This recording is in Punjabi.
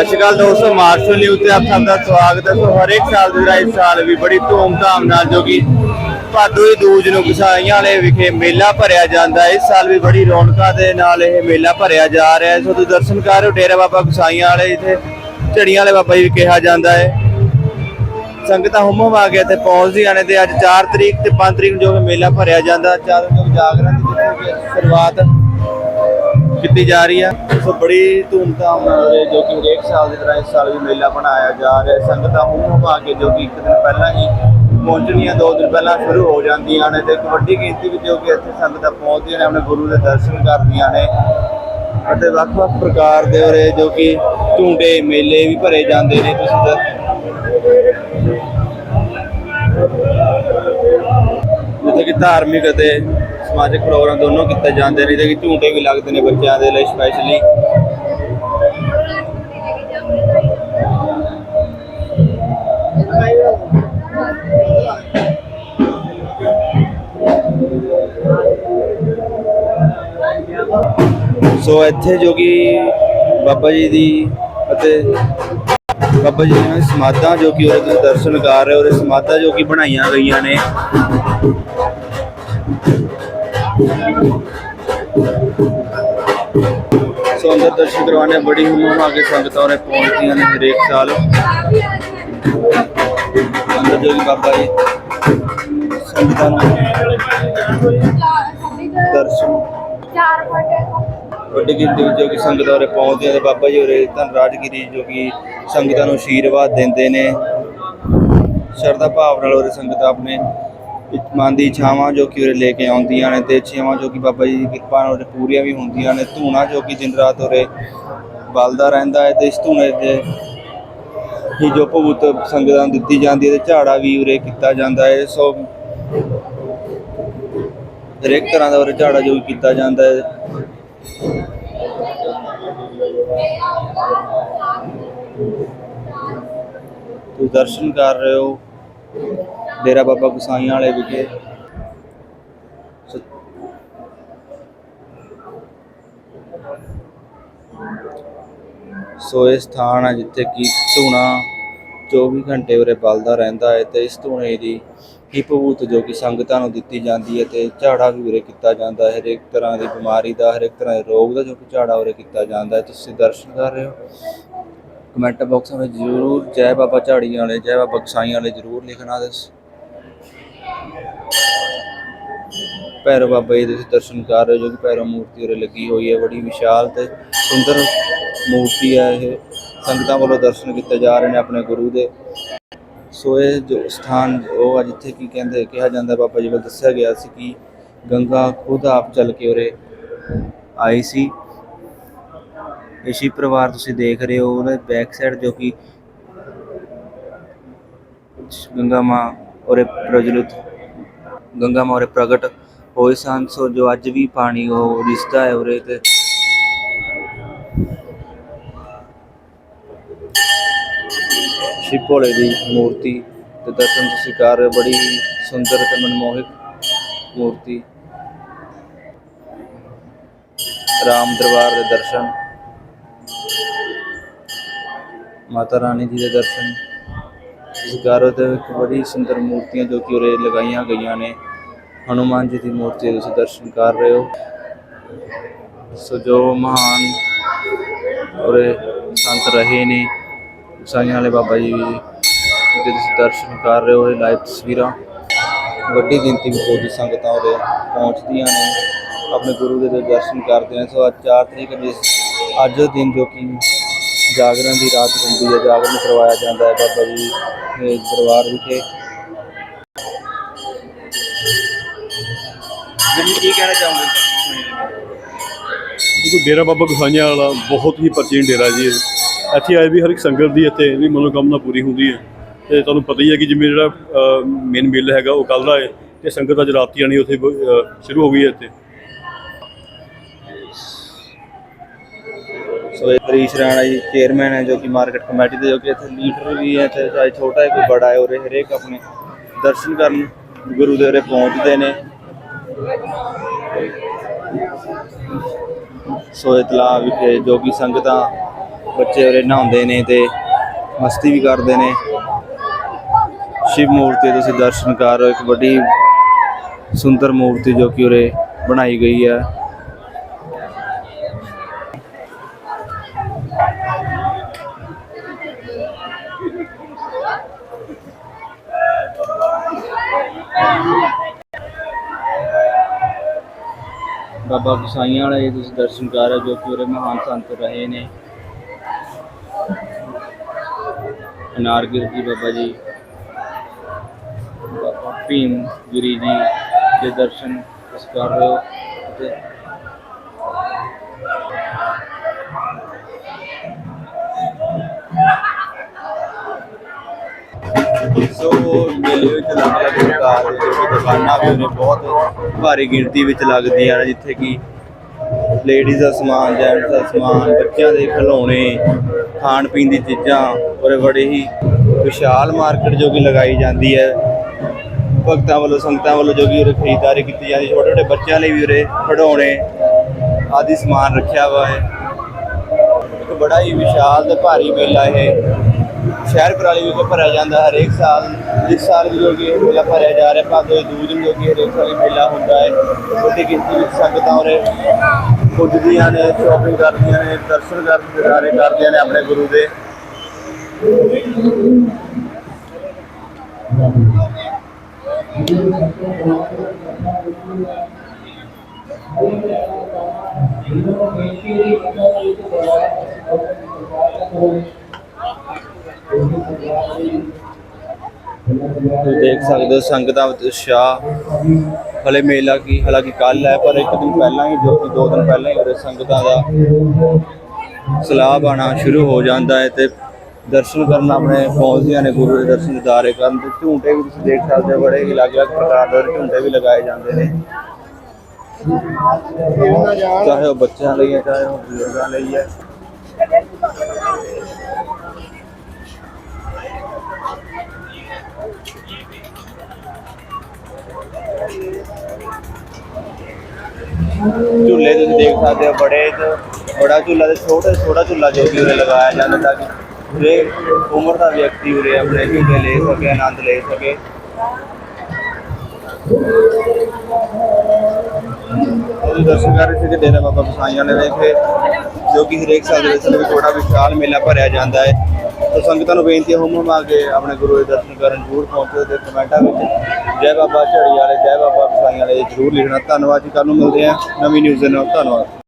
ਸਤਿ ਸ਼੍ਰੀ ਅਕਾਲ ਦੋਸਤੋ ਮਾਰਸ਼ਲ ਨਿਊਜ਼ ਤੇ ਆਪ ਸਭ ਦਾ ਸਵਾਗਤ ਹੈ। ਸੋ ਹਰ ਇੱਕ ਸਾਲ ਦੀ ਇਸ ਸਾਲ ਵੀ ਬੜੀ ਧੂਮਧਾਮ ਨਾਲ ਜੋ ਕਿ ਭਾਦੋ ਦੀ ਦੂਜ ਨੂੰ ਕਸਾਈਆਂ ਵਾਲੇ ਵਿਖੇ ਮੇਲਾ ਭਰਿਆ ਜਾਂਦਾ ਇਸ ਸਾਲ ਵੀ ਬੜੀ ਰੌਣਕਾਂ ਦੇ ਨਾਲ ਇਹ ਮੇਲਾ ਭਰਿਆ ਜਾ ਰਿਹਾ ਹੈ। ਸੋ ਤੁਸੀਂ ਦਰਸ਼ਨ ਕਰ ਰਹੇ ਹੋ, ਡੇਰਾ ਬਾਬਾ ਕਸਾਈਆਂ ਵਾਲੇ, ਇਥੇ ਝੜੀਆਂ ਵਾਲੇ ਬਾਬਾ ਜੀ ਵੀ ਕਿਹਾ ਜਾਂਦਾ ਹੈ। ਸੰਗਤਾਂ ਹੁਮਮ ਆ ਕੇ ਇੱਥੇ ਪਹੁੰਚਦੀਆਂ ਨੇ ਤੇ ਅੱਜ 4 ਤਰੀਕ ਤੇ 5 ਤਰੀਕ ਨੂੰ ਜੋ ਮੇਲਾ ਭਰਿਆ ਜਾਂਦਾ। ਚਾਰ ਨੂੰ ਜਾਗਰਣ ਦੀ ਸ਼ੁਰੂਆਤ ਕੀਤੀ ਜਾ ਰਹੀ ਹੈ ਸੋ ਬੜੀ ਧੂਮਧਾਮ ਨਾਲ ਜੋ ਕਿ ਹਰੇਕ ਸਾਲ ਦੀ ਤਰ੍ਹਾਂ ਇਸ ਸਾਲ ਵੀ ਮੇਲਾ ਬਣਾਇਆ ਜਾ ਰਿਹਾ ਸੰਗਤਾਂ ਹੁਮਮ ਆ ਕੇ ਜੋ ਕਿ ਇੱਕ ਦਿਨ ਪਹਿਲਾਂ ਹੀ ਪਹੁੰਚਣੀਆਂ, ਦੋ ਦਿਨ ਪਹਿਲਾਂ ਸ਼ੁਰੂ ਹੋ ਜਾਂਦੀਆਂ ਨੇ ਤੇ ਇੱਕ ਵੱਡੀ ਗਿਣਤੀ ਵਿੱਚ ਜੋ ਕਿ ਇੱਥੇ ਸੰਗਤਾਂ ਪਹੁੰਚਦੀਆਂ ਨੇ, ਆਪਣੇ ਗੁਰੂ ਦੇ ਦਰਸ਼ਨ ਕਰਦੀਆਂ ਨੇ ਅਤੇ ਵੱਖ-ਵੱਖ ਪ੍ਰਕਾਰ ਦੇ ਉਰੇ ਜੋ ਕਿ ਝੂੰਡੇ, ਮੇਲੇ ਵੀ ਭਰੇ ਜਾਂਦੇ ਨੇ ਤੁਸੀਂ ਦ- ਜਿੱਥੇ ਕਿ ਧਾਰਮਿਕ ਅਤੇ ਸਮਾਜਿਕ ਪ੍ਰੋਗਰਾਮ ਦੋਨੋਂ ਕੀਤੇ ਜਾਂਦੇ ਨੇ ਜਿਵੇਂ ਕਿ ਵੀ ਲੱਗਦੇ ਨੇ ਬੱਚਿਆਂ ਦੇ ਲਈ ਸਪੈਸ਼ਲੀ ਸੋ ਇੱਥੇ ਜੋ ਕਿ ਬਾਬਾ ਜੀ ਦੀ ਅਤੇ ਬਾਬਾ ਜੀ ਦੀਆਂ ਸਮਾਧਾਂ ਜੋ ਕਿ ਉਹਦੇ ਦਰਸ਼ਨ ਕਰ ਰਹੇ ਹੋ ਉਹਦੇ ਸਮਾਧਾਂ ਜੋ ਕਿ ਬਣਾਈਆਂ ਗਈਆਂ ਨੇ। ਸੋ ਅੰਦਰ ਦਰਸ਼ਨ ਕਰਵਾਉਣੇ, ਬੜੀ ਹੁਮਮ ਆ ਸੰਗਤਾਂ ਉਰੇ ਪਹੁੰਚਦੀਆਂ ਨੇ ਹਰੇਕ ਸਾਲ। ਅੰਦਰ ਜੋ ਕਿ ਬਾਬਾ ਜੀ, ਸੰਗਤਾਂ ਨੂੰ ਦਰਸ਼ਨ। ਚਾਰ ਫਟੇ ਵੱਡੀ ਗਿਣਤੀ ਵਿੱਚ ਜੋ ਕਿ ਸੰਗਤਾਂ ਉਰੇ ਪਹੁੰਚਦੀਆਂ ਤੇ ਬਾਬਾ ਜੀ ਉਰੇ ਧੰਨ ਰਾਜਗਿਰੀ ਜੋ ਕਿ ਸੰਗਤਾਂ ਨੂੰ ਆਸ਼ੀਰਵਾਦ ਦਿੰਦੇ ਨੇ। ਸ਼ਰਧਾ ਭਾਵ ਨਾਲ ਉਰੇ ਸੰਗਤਾਂ ਆਪਣੇ ਮਨ ਦੀ ਇੱਛਾਵਾਂ ਜੋ ਕਿ ਉਰੇ ਲੈ ਕੇ ਆਉਂਦੀਆਂ ਨੇ ਤੇ ਇੱਛਾਵਾਂ ਜੋ ਕਿ ਬਾਬਾ ਜੀ ਦੀ ਕਿਰਪਾ ਨਾਲ ਉਰੇ ਪੂਰੀਆਂ ਵੀ ਹੁੰਦੀਆਂ ਨੇ। ਧੂਣਾ ਜੋ ਕਿ ਦਿਨ ਰਾਤ ਉਰੇ ਬਲਦਾ ਰਹਿੰਦਾ ਹੈ ਤੇ ਇਸ ਧੂਣੇ ਦੇ ਹੀ ਜੋ ਭਗਤ ਸੰਗਤਾਂ ਨੂੰ ਦਿੱਤੀ ਜਾਂਦੀ ਹੈ ਤੇ ਝਾੜਾ ਵੀ ਉਰੇ ਕੀਤਾ ਜਾਂਦਾ ਹੈ। ਸੋ ਹਰੇਕ ਤਰ੍ਹਾਂ ਦਾ ਉਰੇ ਝਾੜਾ ਜੋ ਕੀਤਾ ਜਾਂਦਾ ਹੈ। ਤੁਸੀਂ ਦਰਸ਼ਨ ਕਰ ਰਹੇ ਹੋ। ਡੇਰਾ ਬਾਬਾ ਗੁਸਾਈਆਂ ਵਾਲੇ ਵਿਖੇ। ਸ- ਸੋ ਇਹ ਸਥਾਨ ਹੈ ਜਿੱਥੇ ਕਿ ਧੂਣਾ 24 ਘੰਟੇ ਉਰੇ ਬਲਦਾ ਰਹਿੰਦਾ ਹੈ ਤੇ ਇਸ ਧੂਣੇ ਦੀ ਹੀ ਭੂਤ ਜੋ ਕਿ ਸੰਗਤਾਂ ਨੂੰ ਦਿੱਤੀ ਜਾਂਦੀ ਹੈ ਤੇ ਝਾੜਾ ਵੀ ਉਰੇ ਕੀਤਾ ਜਾਂਦਾ ਹੈ। ਹਰੇਕ ਤਰ੍ਹਾਂ ਦੀ ਬਿਮਾਰੀ ਦਾ, ਹਰੇਕ ਤਰ੍ਹਾਂ ਦੇ ਰੋਗ ਦਾ ਜੋ ਕਿ ਝਾੜਾ ਉਰੇ ਕੀਤਾ ਜਾਂਦਾ ਹੈ। ਤੁਸੀਂ ਦਰਸ਼ਨ ਕਰ ਰਹੇ ਹੋ। ਕਮੈਂਟ ਬਾਕਸ ਵਿੱਚ ਜਰੂਰ ਜੈ ਬਾਬਾ ਝਾੜੀਆਂ ਵਾਲੇ, ਜੈ ਬਾਬਾ ਕਸਾਈਆਂ ਵਾਲੇ ਜਰੂਰ ਲਿਖਣਾ ਤੇ ਭੈਰੋ ਬਾਬਾ ਜੀ ਦੇ ਤੁਸੀਂ ਦਰਸ਼ਨ ਕਰ ਰਹੇ ਹੋ, ਜੋ ਕਿ ਭੈਰੋ ਮੂਰਤੀ ਉਰੇ ਲੱਗੀ ਹੋਈ ਹੈ, ਬੜੀ ਵਿਸ਼ਾਲ ਤੇ ਸੁੰਦਰ ਮੂਰਤੀ ਹੈ ਇਹ। ਸੰਗਤਾਂ ਵੱਲੋਂ ਦਰਸ਼ਨ ਕੀਤੇ ਜਾ ਰਹੇ ਨੇ ਆਪਣੇ ਗੁਰੂ ਦੇ। ਸੋ ਇਹ ਜੋ ਸਥਾਨ, ਉਹ ਆ ਜਿੱਥੇ ਕੀ ਕਹਿੰਦੇ, ਕਿਹਾ ਜਾਂਦਾ, ਬਾਬਾ ਜੀ ਵੱਲ ਦੱਸਿਆ ਗਿਆ ਸੀ ਕਿ ਗੰਗਾ ਖੁਦ ਆਪ ਚੱਲ ਕੇ ਉਰੇ ਆਈ ਸੀ। ਇਹ ਸ਼ਿਵ ਪਰਿਵਾਰ ਤੁਸੀਂ ਦੇਖ ਰਹੇ ਹੋ, ਉਹਦੇ ਬੈਕ ਸਾਈਡ ਜੋ ਕਿ ਗੰਗਾ ਮਾਂ ਉਰੇ ਪ੍ਰਜਲਿਤ ਗੰਗਾ ਮਾਂ ਪ੍ਰਗਟ ਹੋਏ ਸਨ, ਸੋ ਜੋ ਅੱਜ ਵੀ ਪਾਣੀ ਉਹ ਰਿਸਦਾ ਹੈ ਉਰੇ ਤੇ। ਸ਼ਿਵ ਭੋਲੇ ਦੀ ਮੂਰਤੀ ਤੇ ਦਰਸ਼ਨ ਤੁਸੀਂ ਕਰ ਰਹੇ ਬੜੀ ਸੁੰਦਰ ਤੇ ਮਨਮੋਹਕ ਮੂਰਤੀ। ਰਾਮ ਦਰਬਾਰ ਦੇ ਦਰਸ਼ਨ। ਮਾਤਾ ਰਾਣੀ ਜੀ ਦੇ ਦਰਸ਼ਨ। ਇਸ ਤੇ ਬੜੀ ਸੁੰਦਰ ਮੂਰਤੀਆਂ ਜੋ ਕਿ ਉਰੇ ਲਗਾਈਆਂ ਗਈਆਂ ਨੇ। ਹਨੂਮਾਨ ਜੀ ਦੀ ਮੂਰਤੀ ਤੁਸੀਂ ਦਰਸ਼ਨ ਕਰ ਰਹੇ ਹੋ। ਸੋ ਜੋ ਮਹਾਨ ਉਰੇ ਸੰਤ ਰਹੇ ਨੇ ਸਾਈਆਂ ਵਾਲੇ ਬਾਬਾ ਜੀ ਵੀ ਜਿਹਦੇ ਤੁਸੀਂ ਦਰਸ਼ਨ ਕਰ ਰਹੇ ਹੋ, ਇਹ ਲਾਈਵ ਤਸਵੀਰਾਂ। ਵੱਡੀ ਗਿਣਤੀ ਵਿੱਚ ਜੋ ਸੰਗਤਾਂ ਉਰੇ ਪਹੁੰਚਦੀਆਂ ਨੇ, ਆਪਣੇ ਗੁਰੂ ਦੇ ਦਰਸ਼ਨ ਕਰਦੇ ਨੇ। ਸੋ ਅੱਜ 4 ਤਰੀਕ ਨੂੰ ਅੱਜ ਦਿਨ ਜੋ ਕਿ ਜਾਗਰਣ ਦੀ ਰਾਤ ਹੁੰਦੀ ਹੈ ਜਾਗਰਣ ਕਰਵਾਇਆ ਜਾਂਦਾ ਹੈ ਬਾਬਾ ਜੀ ਦੇ ਦਰਬਾਰ ਵਿਖੇ। ਜੀ ਕੀ ਕਹਿਣਾ ਚਾਹੁੰਦੇ ਦੇਖੋ ਡੇਰਾ ਬਾਬਾ ਗੁਸਾਈਆਂ ਵਾਲਾ ਬਹੁਤ ਹੀ ਪ੍ਰਾਚੀਨ ਡੇਰਾ ਜੀ। ਇੱਥੇ ਆਏ ਵੀ ਹਰ ਇੱਕ ਸੰਗਤ ਦੀ ਇੱਥੇ ਵੀ ਮਨੋਕਾਮਨਾ ਪੂਰੀ ਹੁੰਦੀ ਹੈ। ਤੇ ਤੁਹਾਨੂੰ ਪਤਾ ਹੀ ਹੈ ਕਿ ਜਿਵੇਂ ਜਿਹੜਾ ਮੇਨ ਮੇਲਾ ਹੈਗਾ ਉਹ ਕੱਲ੍ਹ ਦਾ ਹੈ ਤੇ ਸੰਗਤ ਅੱਜ ਰਾਤੀ ਆਣੀ ਉੱਥੇ ਸ਼ੁਰੂ ਹੋ ਗਈ ਹੈ ਇੱਥੇ। ਸੋ ਇਹ ਹਰੀਸ਼ ਰਾਣਾ ਜੀ ਚੇਅਰਮੈਨ ਹੈ ਜੋ ਕਿ ਮਾਰਕੀਟ ਕਮੇਟੀ ਦੇ, ਜੋ ਕਿ ਇੱਥੇ ਲੀਡਰ ਵੀ ਹੈ ਤੇ ਚਾਹੇ ਛੋਟਾ ਹੈ ਕੋਈ ਬੜਾ ਹੈ, ਉਰੇ ਹਰੇਕ ਆਪਣੇ ਦਰਸ਼ਨ ਕਰਨ ਗੁਰੂ ਦੇ ਉਰੇ ਪਹੁੰਚਦੇ ਨੇ। ਸੋ ਇਤਲਾ ਵਿਖੇ ਜੋ ਕਿ ਸੰਗਤਾਂ ਬੱਚੇ ਉਰੇ ਨਹਾਉਂਦੇ ਨੇ ਤੇ ਮਸਤੀ ਵੀ ਕਰਦੇ ਨੇ। ਸ਼ਿਵ ਮੂਰਤੀ ਤੁਸੀਂ ਦਰਸ਼ਨ ਕਰ ਰਹੇ ਹੋ, ਇੱਕ ਵੱਡੀ ਸੁੰਦਰ ਮੂਰਤੀ ਜੋ ਕਿ ਉਰੇ ਬਣਾਈ ਗਈ ਹੈ। ਬਾਬਾ ਗੁਸਾਈਆਂ ਵਾਲੇ ਦੇ ਤੁਸੀਂ ਦਰਸ਼ਨ ਕਰ ਜੋ ਕਿ ਉਰੇ ਮਹਾਨ ਸੰਤ ਰਹੇ ਨੇ। ਅਨਾਰਗਿਰ ਜੀ ਬਾਬਾ ਜੀ, ਬਾਬਾ ਭੀਮ ਗਿਰੀ ਜੀ ਦੇ ਦਰਸ਼ਨ ਤੁਸੀਂ ਕਰ ਰਹੇ ਹੋ। ਤੇ ਸੋ ਮੇਲੇ ਵਿੱਚ ਅਲੱਗ ਅਲੱਗ ਪ੍ਰਕਾਰ ਦੇ ਜਿਹੜੇ ਦੁਕਾਨਾਂ ਵੀ ਨੇ ਬਹੁਤ ਭਾਰੀ ਗਿਣਤੀ ਵਿੱਚ ਲੱਗਦੀਆਂ ਨੇ, ਜਿੱਥੇ ਕਿ ਲੇਡੀਜ਼ ਦਾ ਸਮਾਨ ਜੈਂਟਸ ਦਾ ਸਮਾਨ, ਬੱਚਿਆਂ ਦੇ ਖਿਡੌਣੇ ਖਾਣ ਪੀਣ ਦੀ ਚੀਜ਼ਾਂ ਔਰ ਬੜੇ ਹੀ ਵਿਸ਼ਾਲ ਮਾਰਕੀਟ ਜੋ ਕਿ ਲਗਾਈ ਜਾਂਦੀ ਹੈ। ਭਗਤਾਂ ਵੱਲੋਂ, ਸੰਗਤਾਂ ਵੱਲੋਂ ਜੋ ਕਿ ਉਰੇ ਖਰੀਦਦਾਰੀ ਕੀਤੀ ਜਾਂਦੀ ਛੋਟੇ ਛੋਟੇ ਬੱਚਿਆਂ ਲਈ ਵੀ ਉਰੇ ਖਿਡੌਣੇ ਆਦਿ ਸਮਾਨ ਰੱਖਿਆ ਹੋਇਆ ਹੈ। ਇੱਕ ਬੜਾ ਹੀ ਵਿਸ਼ਾਲ ਤੇ ਭਾਰੀ ਮੇਲਾ ਇਹ ਸ਼ਹਿਰ ਪਰਾਲੀ ਵਿਖੇ ਭਰਿਆ ਜਾਂਦਾ ਹਰੇਕ ਸਾਲ ਇਸ ਸਾਲ ਵੀ ਜੋ ਕਿ ਇਹ ਮੇਲਾ ਭਰਿਆ ਜਾ ਰਿਹਾ ਭਾਦੋ ਦੂਜ ਨੂੰ ਜੋ ਕਿ ਹਰੇਕ ਸਾਲ ਇਹ ਮੇਲਾ ਹੁੰਦਾ ਹੈ। ਵੱਡੀ ਗਿਣਤੀ ਵਿੱਚ ਸੰਗਤਾਂ ਉਰੇ ਪੁੱਜਦੀਆਂ ਨੇ ਸ਼ਾਪਿੰਗ ਕਰਦੀਆਂ ਨੇ, ਦਰਸ਼ਨ ਕਰਨ ਦਿਦਾਰੇ ਕਰਦੀਆਂ ਨੇ ਆਪਣੇ ਗੁਰੂ ਦੇ। ਤੁਸੀਂ ਦੇਖ ਸਕਦੇ ਹੋ ਸੰਗਤਾਂ ਵਿੱਚ ਉਤਸ਼ਾਹ। ਹਲੇ ਮੇਲਾ ਕੀ, ਹਾਲਾਂਕਿ ਕੱਲ ਹੈ, ਪਰ ਇੱਕ ਦਿਨ ਪਹਿਲਾਂ ਹੀ, ਜੋ ਕਿ ਦੋ ਦਿਨ ਪਹਿਲਾਂ ਹੀ ਉਰੇ ਸੰਗਤਾਂ ਦਾ ਸਲਾਬ ਆਣਾ ਸ਼ੁਰੂ ਹੋ ਜਾਂਦਾ ਹੈ ਤੇ ਦਰਸ਼ਨ ਕਰਨ ਆਪਣੇ ਪਹੁੰਚਦੀਆਂ ਨੇ ਗੁਰੂ ਦੇ ਦਰਸ਼ਨ ਦਿਦਾਰੇ ਕਰਨ ਤੇ ਝੂੰਟੇ ਵੀ ਤੁਸੀਂ ਦੇਖ ਸਕਦੇ ਹੋ, ਬੜੇ ਹੀ ਅਲੱਗ-ਅਲੱਗ ਪ੍ਰਕਾਰ ਦੇ ਝੂੰਟੇ ਵੀ ਲਗਾਏ ਜਾਂਦੇ ਨੇ। ਚਾਹੇ ਉਹ ਬੱਚਿਆਂ ਲਈ ਹੈ, ਚਾਹੇ ਉਹ ਬਜ਼ੁਰਗਾਂ ਲਈ ਹੈ। ਝੂਲੇ ਤੁਸੀਂ ਦੇਖ ਸਕਦੇ ਹੋ, ਬੜੇ ਬੜਾ ਝੂਲਾ ਤੇ ਛੋਟਾ ਛੋਟਾ ਝੂਲਾ ਜੋ ਕਿ ਉਰੇ ਲਗਾਇਆ ਜਾਂਦਾ ਤਾਂ ਕਿ ਹਰੇਕ ਉਮਰ ਦਾ ਵਿਅਕਤੀ ਉਰੇ ਆਪਣੇ ਝੂਲੇ ਲੈ ਸਕੇ, ਆਨੰਦ ਲੈ ਸਕੇ। ਉਹ ਦਰਸ਼ਨ ਕਰ ਰਹੇ ਸੀ ਕਿ ਡੇਰਾ ਬਾਬਾ ਬਸਾਈਆਂ ਨੇ ਇੱਥੇ, ਜੋ ਕਿ ਹਰੇਕ ਸਾਲ ਦੇ ਵਿੱਚ ਵੀ ਵਿਸ਼ਾਲ ਮੇਲਾ ਭਰਿਆ ਜਾਂਦਾ ਹੈ। ਤਾਂ ਸੰਗਤਾਂ ਨੂੰ ਬੇਨਤੀ ਹੈ ਹੁਮ ਆ ਕੇ ਆਪਣੇ ਗੁਰੂ ਦੇ ਦਰਸ਼ਨ ਕਰਨ ਜ਼ਰੂਰ ਪਹੁੰਚੋ ਤੇ ਕਮੈਂਟਾਂ ਵਿੱਚ ਜੈ ਬਾਬਾ ਝੜੀ ਵਾਲੇ, ਜੈ ਬਾਬਾ ਬਸਾਈਆਂ ਵਾਲੇ ਜ਼ਰੂਰ ਲਿਖਣਾ। ਧੰਨਵਾਦ ਜੀ ਕੱਲ ਨੂੰ ਮਿਲਦੇ ਆ ਨਵੀਂ ਨਿਊਜ਼ ਦੇ ਨਾਲ। ਧੰਨਵਾਦ।